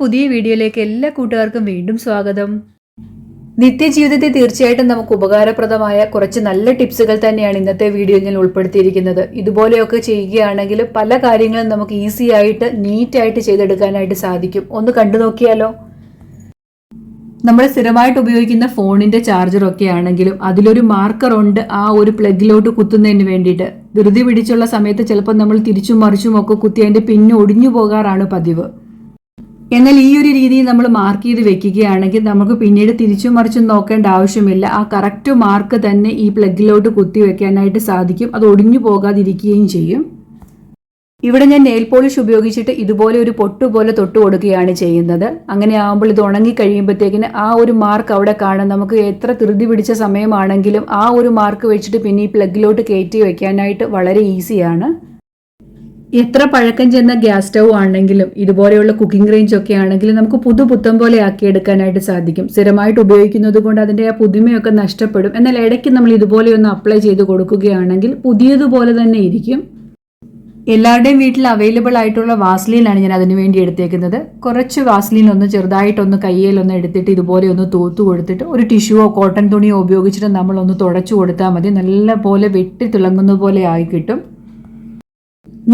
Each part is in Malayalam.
പുതിയ വീഡിയോയിലേക്ക് എല്ലാ കൂട്ടുകാർക്കും വീണ്ടും സ്വാഗതം. നിത്യജീവിതത്തിൽ തീർച്ചയായിട്ടും നമുക്ക് ഉപകാരപ്രദമായ കുറച്ച് നല്ല ടിപ്സുകൾ തന്നെയാണ് ഇന്നത്തെ വീഡിയോയിൽ ഞാൻ ഉൾപ്പെടുത്തിയിരിക്കുന്നത്. ഇതുപോലെയൊക്കെ ചെയ്യുകയാണെങ്കിൽ പല കാര്യങ്ങളും നമുക്ക് ഈസി ആയിട്ട് നീറ്റായിട്ട് ചെയ്തെടുക്കാനായിട്ട് സാധിക്കും. ഒന്ന് കണ്ടു നോക്കിയാലോ? നമ്മൾ സ്ഥിരമായിട്ട് ഉപയോഗിക്കുന്ന ഫോണിന്റെ ചാർജറൊക്കെ ആണെങ്കിലും അതിലൊരു മാർക്കർ ഉണ്ട്. ആ ഒരു പ്ലഗിലോട്ട് കുത്തുന്നതിന് വേണ്ടിയിട്ട്. ധൃതി പിടിച്ചുള്ള സമയത്ത് ചിലപ്പോൾ നമ്മൾ തിരിച്ചും മറിച്ചും ഒക്കെ കുത്തി അതിന്റെ പിന്നെ ഒടിഞ്ഞു പോകാറാണ് പതിവ്. എന്നാൽ ഈ ഒരു രീതിയിൽ നമ്മൾ മാർക്ക് ചെയ്ത് വെക്കുകയാണെങ്കിൽ നമുക്ക് പിന്നീട് തിരിച്ചു മറിച്ചും നോക്കേണ്ട ആവശ്യമില്ല. ആ കറക്റ്റ് മാർക്ക് തന്നെ ഈ പ്ലഗിലോട്ട് കുത്തി വെക്കാനായിട്ട് സാധിക്കും. അത് ഒടിഞ്ഞു പോകാതിരിക്കുകയും ചെയ്യും. ഇവിടെ ഞാൻ നെയിൽ പോളിഷ് ഉപയോഗിച്ചിട്ട് ഇതുപോലെ ഒരു പൊട്ട് പോലെ തൊട്ട് കൊടുക്കുകയാണ് ചെയ്യുന്നത്. അങ്ങനെ ആകുമ്പോൾ ഇത് ഉണങ്ങി കഴിയുമ്പോഴത്തേക്കിന് ആ ഒരു മാർക്ക് അവിടെ കാണാം നമുക്ക് എത്ര ധൃതി പിടിച്ച സമയമാണെങ്കിലും ആ ഒരു മാർക്ക് വെച്ചിട്ട് പിന്നെ ഈ പ്ലഗിലോട്ട് കയറ്റി വെക്കാനായിട്ട് വളരെ ഈസിയാണ് എത്ര പഴക്കം ചെന്ന ഗ്യാസ് സ്റ്റൗ ആണെങ്കിലും ഇതുപോലെയുള്ള കുക്കിംഗ് റേഞ്ച് ഒക്കെ ആണെങ്കിലും നമുക്ക് പുതു പുത്തം പോലെ ആക്കിയെടുക്കാനായിട്ട് സാധിക്കും. സ്ഥിരമായിട്ട് ഉപയോഗിക്കുന്നത് കൊണ്ട് അതിന്റെ ആ പുതുമയൊക്കെ നഷ്ടപ്പെടും. എന്നാൽ ഇടയ്ക്ക് നമ്മൾ ഇതുപോലെ ഒന്ന് അപ്ലൈ ചെയ്ത് കൊടുക്കുകയാണെങ്കിൽ പുതിയതുപോലെ തന്നെ ഇരിക്കും. എല്ലാവരുടെയും വീട്ടിൽ അവൈലബിൾ ആയിട്ടുള്ള വാസ്ലീനാണ് ഞാൻ അതിനു വേണ്ടി എടുത്തേക്കുന്നത്. കുറച്ച് വാസ്ലീൻ ഒന്ന് ചെറുതായിട്ടൊന്ന് കയ്യിലൊന്ന് എടുത്തിട്ട് ഇതുപോലെ ഒന്ന് തൂത്തു കൊടുത്തിട്ട് ഒരു ടിഷ്യൂവോ കോട്ടൺ തുണിയോ ഉപയോഗിച്ചിട്ട് നമ്മളൊന്ന് തുടച്ചു കൊടുത്താൽ മതി. നല്ല പോലെ വെട്ടി തിളങ്ങുന്ന പോലെ ആയി കിട്ടും.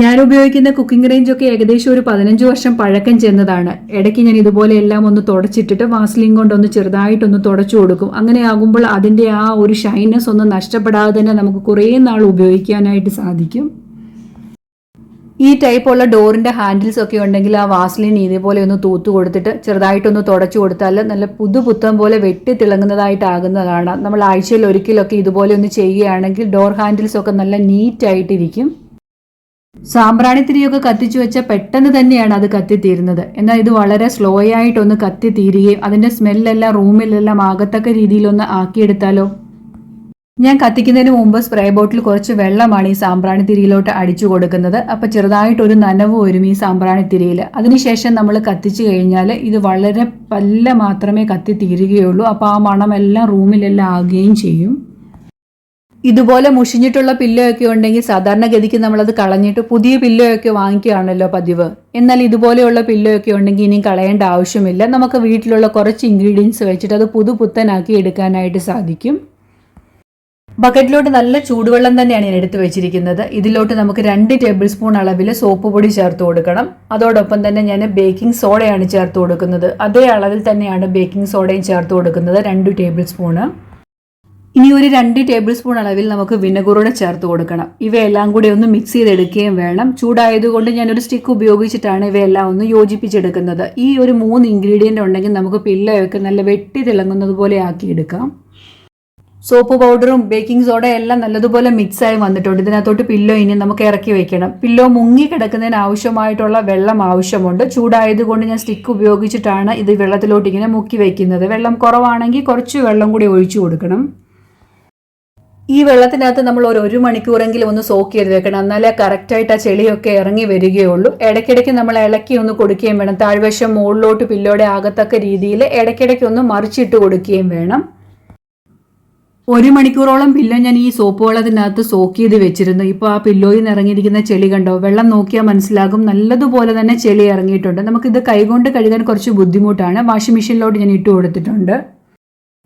ഞാൻ ഉപയോഗിക്കുന്ന കുക്കിംഗ് റേഞ്ച് ഒക്കെ ഏകദേശം ഒരു പതിനഞ്ച് വർഷം പഴക്കം ചെന്നതാണ്. ഇടയ്ക്ക് ഞാൻ ഇതുപോലെ എല്ലാം ഒന്ന് തുടച്ചിട്ടിട്ട് വാസ്ലിൻ കൊണ്ടൊന്ന് ചെറുതായിട്ടൊന്ന് തുടച്ചു കൊടുക്കും. അങ്ങനെ ആകുമ്പോൾ അതിന്റെ ആ ഒരു ഷൈനസ് ഒന്നും നഷ്ടപ്പെടാതെ തന്നെ നമുക്ക് കുറേ നാൾ ഉപയോഗിക്കാനായിട്ട് സാധിക്കും. ഈ ടൈപ്പുള്ള ഡോറിന്റെ ഹാൻഡിൽസ് ഒക്കെ ഉണ്ടെങ്കിൽ ആ വാസ്ലിൻ ഇതേപോലെ ഒന്ന് തൂത്തു കൊടുത്തിട്ട് ചെറുതായിട്ടൊന്ന് തുടച്ചു കൊടുത്താൽ നല്ല പുതുപുത്തം പോലെ വെട്ടി തിളങ്ങുന്നതായിട്ടാകുന്നതാണ്. നമ്മൾ ആഴ്ചയിൽ ഒരിക്കലൊക്കെ ഇതുപോലെ ഒന്ന് ചെയ്യുകയാണെങ്കിൽ ഡോർ ഹാൻഡിൽസ് ഒക്കെ നല്ല നീറ്റായിട്ടിരിക്കും സാമ്പ്രാണിത്തിരിയൊക്കെ കത്തിച്ചു വെച്ചാൽ പെട്ടെന്ന് തന്നെയാണ് അത് കത്തിത്തീരുന്നത്. എന്നാൽ ഇത് വളരെ സ്ലോ ആയിട്ടൊന്ന് കത്തിത്തീരുകയും അതിന്റെ സ്മെല്ലെല്ലാം റൂമിലെല്ലാം ആകത്തക്ക രീതിയിലൊന്ന് ആക്കിയെടുത്താലോ? ഞാൻ കത്തിക്കുന്നതിന് മുമ്പ് സ്പ്രേ ബോട്ടിൽ കുറച്ച് വെള്ളമാണ് ഈ സാമ്പ്രാണിത്തിരിയിലോട്ട് അടിച്ചു കൊടുക്കുന്നത്. അപ്പോൾ ചെറുതായിട്ടൊരു നനവ് വരും ഈ സാമ്പ്രാണിത്തിരിയിൽ അതിനുശേഷം നമ്മൾ കത്തിച്ചു കഴിഞ്ഞാൽ ഇത് വളരെ പല്ല മാത്രമേ കത്തിത്തീരുകയുള്ളൂ. അപ്പോൾ ആ മണമെല്ലാം റൂമിലെല്ലാം ആകുകയും ചെയ്യും. ഇതുപോലെ മുഷിഞ്ഞിട്ടുള്ള പില്ലോ ഒക്കെ ഉണ്ടെങ്കിൽ സാധാരണഗതിക്ക് നമ്മളത് കളഞ്ഞിട്ട് പുതിയ പില്ലോയൊക്കെ വാങ്ങിക്കുകയാണല്ലോ പതിവ്. എന്നാൽ ഇതുപോലെയുള്ള പില്ലോയൊക്കെ ഉണ്ടെങ്കിൽ ഇനിയും കളയേണ്ട ആവശ്യമില്ല. നമുക്ക് വീട്ടിലുള്ള കുറച്ച് ഇൻഗ്രീഡിയൻസ് വെച്ചിട്ട് അത് പുതുപുത്തനാക്കി എടുക്കാനായിട്ട് സാധിക്കും. ബക്കറ്റിലോട്ട് നല്ല ചൂടുവെള്ളം തന്നെയാണ് ഞാൻ എടുത്തു വെച്ചിരിക്കുന്നത്. ഇതിലോട്ട് നമുക്ക് രണ്ട് ടേബിൾ സ്പൂൺ അളവിൽ സോപ്പ് പൊടി ചേർത്ത് കൊടുക്കണം. അതോടൊപ്പം തന്നെ ഞാൻ ബേക്കിംഗ് സോഡയാണ് ചേർത്ത് കൊടുക്കുന്നത്. അതേ അളവിൽ തന്നെയാണ് ബേക്കിംഗ് സോഡയും ചേർത്ത് കൊടുക്കുന്നത്. രണ്ട് ടേബിൾ സ്പൂണ് ഇനി ഒരു രണ്ട് ടേബിൾ സ്പൂൺ അളവിൽ നമുക്ക് വിനഗറൂടെ ചേർത്ത് കൊടുക്കണം. ഇവയെല്ലാം കൂടി ഒന്ന് മിക്സ് ചെയ്തെടുക്കുകയും വേണം. ചൂടായതുകൊണ്ട് ഞാനൊരു സ്റ്റിക്ക് ഉപയോഗിച്ചിട്ടാണ് ഇവയെല്ലാം ഒന്ന് യോജിപ്പിച്ചെടുക്കുന്നത്. ഈ ഒരു മൂന്ന് ഇൻഗ്രീഡിയന്റ് ഉണ്ടെങ്കിൽ നമുക്ക് പിള്ളയൊക്കെ നല്ല വെട്ടി തിളങ്ങുന്നത് പോലെ ആക്കിയെടുക്കാം. സോപ്പ് പൗഡറും ബേക്കിംഗ് സോഡ എല്ലാം നല്ലതുപോലെ മിക്സ് ആയി വന്നിട്ടുണ്ട്. ഇതിനകത്തോട്ട് പില്ലോ ഇനി നമുക്ക് ഇറക്കി വെക്കണം. പില്ലോ മുങ്ങി കിടക്കുന്നതിന് ആവശ്യമായിട്ടുള്ള വെള്ളം ആവശ്യമുണ്ട്. ചൂടായതുകൊണ്ട് ഞാൻ സ്റ്റിക്ക് ഉപയോഗിച്ചിട്ടാണ് ഇത് വെള്ളത്തിലോട്ട് ഇങ്ങനെ മുക്കി വെക്കുന്നത്. വെള്ളം കുറവാണെങ്കിൽ കുറച്ച് വെള്ളം കൂടി ഒഴിച്ചു കൊടുക്കണം. ഈ വെള്ളത്തിനകത്ത് നമ്മൾ ഒരു ഒരു മണിക്കൂറെങ്കിലും ഒന്ന് സോക്ക് ചെയ്ത് വെക്കണം. എന്നാലേ കറക്റ്റായിട്ട് ആ ചെളിയൊക്കെ ഇറങ്ങി വരികയുള്ളൂ. ഇടയ്ക്കിടയ്ക്ക് നമ്മൾ ഇളക്കി ഒന്ന് കൊടുക്കുകയും വേണം. താഴ്വശം മുകളിലോട്ട് പില്ലോടെ ആകത്തക്ക രീതിയിൽ ഇടയ്ക്കിടയ്ക്ക് ഒന്ന് മറിച്ചിട്ട് കൊടുക്കുകയും വേണം. ഒരു മണിക്കൂറോളം പില്ലോ ഞാൻ ഈ സോപ്പ് വെള്ളത്തിനകത്ത് സോക്ക് ചെയ്ത് വെച്ചിരുന്നു. ഇപ്പോൾ ആ പില്ലോയിൽ നിന്ന് ഇറങ്ങിയിരിക്കുന്ന ചെളി കണ്ടോ? വെള്ളം നോക്കിയാൽ മനസ്സിലാകും. നല്ലതുപോലെ തന്നെ ചെളി ഇറങ്ങിയിട്ടുണ്ട്. നമുക്കിത് കൈകൊണ്ട് കഴുകാൻ കുറച്ച് ബുദ്ധിമുട്ടാണ്. വാഷിംഗ് മെഷീനിലോട്ട് ഞാൻ ഇട്ട് കൊടുത്തിട്ടുണ്ട്.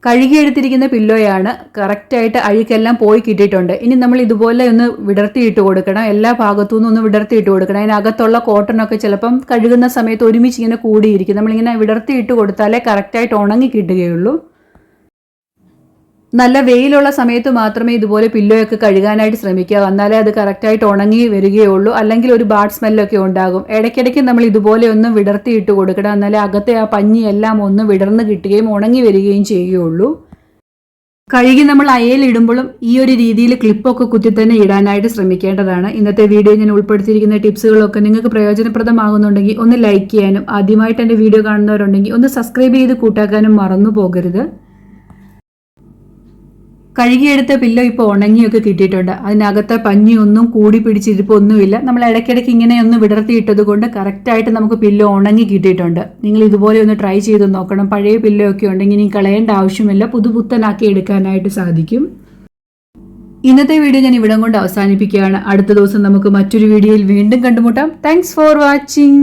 കഴുകിയെടുത്തിരിക്കുന്ന പില്ലോയാണ് കറക്റ്റായിട്ട് അഴുക്കെല്ലാം പോയി കിട്ടിയിട്ടുണ്ട്. ഇനി നമ്മൾ ഇതുപോലെ ഒന്ന് വിടർത്തിയിട്ട് കൊടുക്കണം. എല്ലാ ഭാഗത്തു നിന്നും ഒന്ന് വിടർത്തിയിട്ട് കൊടുക്കണം. അതിനകത്തുള്ള കോട്ടണൊക്കെ ചിലപ്പം കഴുകുന്ന സമയത്ത് ഒരുമിച്ച് ഇങ്ങനെ കൂടിയിരിക്കും. നമ്മളിങ്ങനെ വിടർത്തിയിട്ട് കൊടുത്താലേ കറക്റ്റായിട്ട് ഉണങ്ങി കിട്ടുകയുള്ളൂ. നല്ല വെയിലുള്ള സമയത്ത് മാത്രമേ ഇതുപോലെ പില്ലോയൊക്കെ കഴുകാനായിട്ട് ശ്രമിക്കുക. എന്നാലേ അത് കറക്റ്റായിട്ട് ഉണങ്ങി വരികയുള്ളൂ. അല്ലെങ്കിൽ ഒരു ബാഡ് സ്മെല്ലൊക്കെ ഉണ്ടാകും. ഇടയ്ക്കിടയ്ക്ക് നമ്മൾ ഇതുപോലെ ഒന്ന് വിടർത്തിയിട്ട് കൊടുക്കണം. എന്നാലേ അകത്തെ ആ പഞ്ഞി എല്ലാം ഒന്ന് വിടർന്ന് കിട്ടുകയും ഉണങ്ങി വരികയും ചെയ്യുകയുള്ളൂ. കഴുകി നമ്മൾ അയലിടുമ്പോഴും ഈ ഒരു രീതിയിൽ ക്ലിപ്പൊക്കെ കുത്തി തന്നെ ഇടാനായിട്ട് ശ്രമിക്കേണ്ടതാണ്. ഇന്നത്തെ വീഡിയോ ഞാൻ ഉൾപ്പെടുത്തിയിരിക്കുന്ന ടിപ്സുകളൊക്കെ നിങ്ങൾക്ക് പ്രയോജനപ്രദമാകുന്നുണ്ടെങ്കിൽ ഒന്ന് ലൈക്ക് ചെയ്യാനും ആദ്യമായിട്ട് എന്റെ വീഡിയോ കാണുന്നവരുണ്ടെങ്കിൽ ഒന്ന് സബ്സ്ക്രൈബ് ചെയ്ത് കൂട്ടാക്കാനും മറന്നു പോകരുത്. കഴുകിയെടുത്ത പില്ലോ ഇപ്പോൾ ഉണങ്ങിയൊക്കെ കിട്ടിയിട്ടുണ്ട്. അതിനകത്തെ പഞ്ഞിയൊന്നും കൂടി പിടിച്ചിരിപ്പൊന്നുമില്ല. നമ്മൾ ഇടയ്ക്കിടയ്ക്ക് ഇങ്ങനെ ഒന്ന് വിടർത്തിയിട്ടത് കൊണ്ട് കറക്റ്റായിട്ട് നമുക്ക് പില്ലോ ഉണങ്ങി കിട്ടിയിട്ടുണ്ട്. നിങ്ങൾ ഇതുപോലെ ഒന്ന് ട്രൈ ചെയ്ത് നോക്കണം. പഴയ പില്ലോ ഒക്കെ ഉണ്ടെങ്കിൽ ഇനി കളയേണ്ട ആവശ്യമില്ല. പുതുപുത്തനാക്കി എടുക്കാനായിട്ട് സാധിക്കും. ഇന്നത്തെ വീഡിയോ ഞാൻ ഇവിടം കൊണ്ട് അവസാനിപ്പിക്കുകയാണ്. അടുത്ത ദിവസം നമുക്ക് മറ്റൊരു വീഡിയോയിൽ വീണ്ടും കണ്ടുമുട്ടാം. Thanks for watching